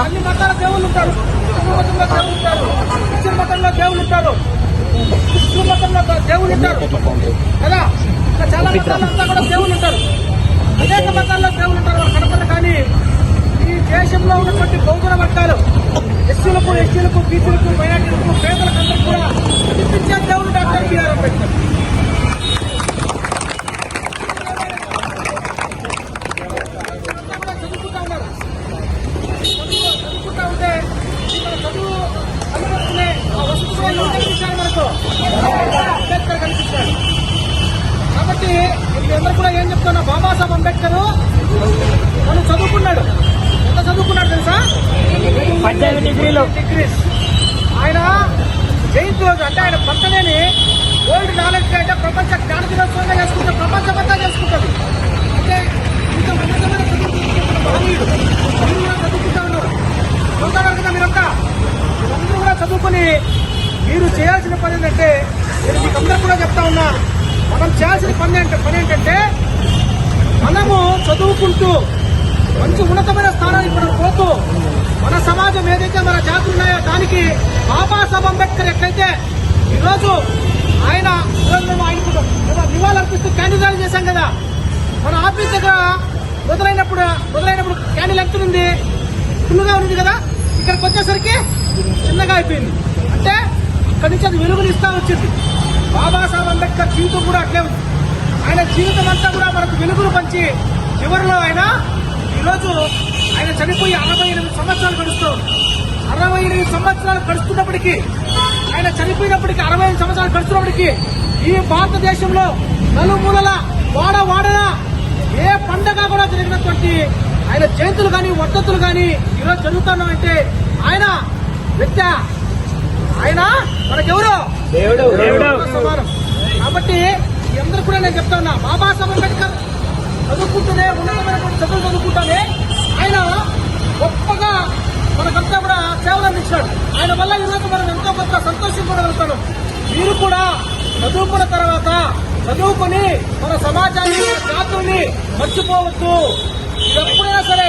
అన్ని మతాల దేవుళ్ళు ఉంటారు. మతంలో దేవుళ్ళు ఉంటారు. క్రిస్టియన్ మతంలో దేవుళ్ళు ఉంటారు. మతంలో దేవుళ్ళు ఉంటారు. కదా? ఇంకా చాలా మతాలంతా కూడా దేవుళ్ళు ఉంటారు. అనేక మతాల్లో దేవుళ్ళు ఉంటారు. వాళ్ళు కనపడరు కానీ ఈ దేశంలో ఉన్నటువంటి బహుజన వర్గాలు ఎస్సీలకు ఎస్టీలకు బీసీలకు మైనార్టీలకు పేదలకు అందరికీ కూడా కనిపించే దేవుడు డాక్టర్ బిఆర్ అంబేద్కర్ అంతా కూడా చదువుకుంటా ఉన్నారు చదువు చదువుకుంటా ఉంటే ఇక్కడ చదువు అనుభవిస్తున్న ఆ వసతి కూడా ఎవరు కనిపించారు మనకు అంబేద్కర్ కనిపించారు కాబట్టి వీళ్ళందరూ కూడా ఏం చెప్తున్నా? బాబాసాహెబ్ అంబేద్కర్ మనం చదువుకున్నాడు. ఎంత చదువుకున్నాడు తెలుసా? డిగ్రీస్. ఆయన జయంతి రోజు అంటే ఆయన బర్త్డేని వరల్డ్ నాలెడ్జ్ డే అంటే ప్రపంచ జ్ఞాన దినోత్సవంగా చేసుకుంటారు ప్రపంచమంతా చేసుకుంటుంది. అంటే ఇంత ఉన్నతమైన చదువుకుంటున్న మహనీయుడు మీరు కూడా చదువుకుంటా ఉన్నారు. చదువుతారు కదా మీరంతా మీరందరూ కూడా చదువుకొని మీరు చేయాల్సిన పని ఏంటంటే నేను మీకు అందరూ కూడా చెప్తా ఉన్నా మనం చేయాల్సిన పని ఏంట పని ఏంటంటే మనము చదువుకుంటూ మంచి ఉన్నతమైన స్థానానికి మనం పోతూ మన సమాజం ఏదైతే మన జాతులు ఉన్నాయో దానికి బాబాసాహెబ్ అంబేద్కర్ ఎట్లయితే ఈరోజు ఆయన ఈరోజు మేము ఆయనకు నివాళులర్పిస్తూ క్యాండిల్ ర్యాలీ చేశాం కదా మన ఆఫీస్ దగ్గర మొదలైనప్పుడు మొదలైనప్పుడు క్యాండిల్ ఎంత ఉంది? ఫుల్గా ఉంది కదా ఇక్కడికి వచ్చేసరికి చిన్నగా అయిపోయింది. అంటే అక్కడి నుంచి అది వెలుగునిస్తా వచ్చింది. అంబేద్కర్ జీవితం కూడా అట్లే ఉంది. ఆయన జీవితం అంతా కూడా మనకు వెలుగులు పంచి చివరిలో ఆయన ఈరోజు ఆయన చనిపోయి అరవై ఎనిమిది సంవత్సరాలు గడుస్తాం అరవై ఎనిమిది సంవత్సరాలు గడుస్తున్నప్పటికీ ఆయన చనిపోయినప్పటికీ అరవై ఎనిమిది సంవత్సరాలు గడుస్తున్నప్పటికీ ఈ భారతదేశంలో నలుమూలల వాడ వాడన ఏ పండగ కూడా జరిగినటువంటి ఆయన జయంతులు కానీ వర్ధతులు కానీ ఈరోజు జరుగుతున్నామంటే ఆయన వ్యక్తి ఆయన మనకెవరు? దేవుడు. దేవుడు. సమానం. కాబట్టి మీ అందరూ కూడా నేను చెప్తా ఉన్నా బాబాసాహెబ్ అంబేద్కర్ చదువుకుంటూనే ఉన్నతమైనటువంటి చదువులు చదువుకుంటానే ఆయన గొప్పగా మనకంతా కూడా సేవలు అందించాడు. ఆయన వల్ల ఈరోజు మనం ఎంతో కొంత సంతోషం కూడా వెళ్తాను మీరు కూడా చదువుకున్న తర్వాత చదువుకొని మన సమాజాన్ని జాతుల్ని మర్చిపోవద్దు. ఎప్పుడైనా సరే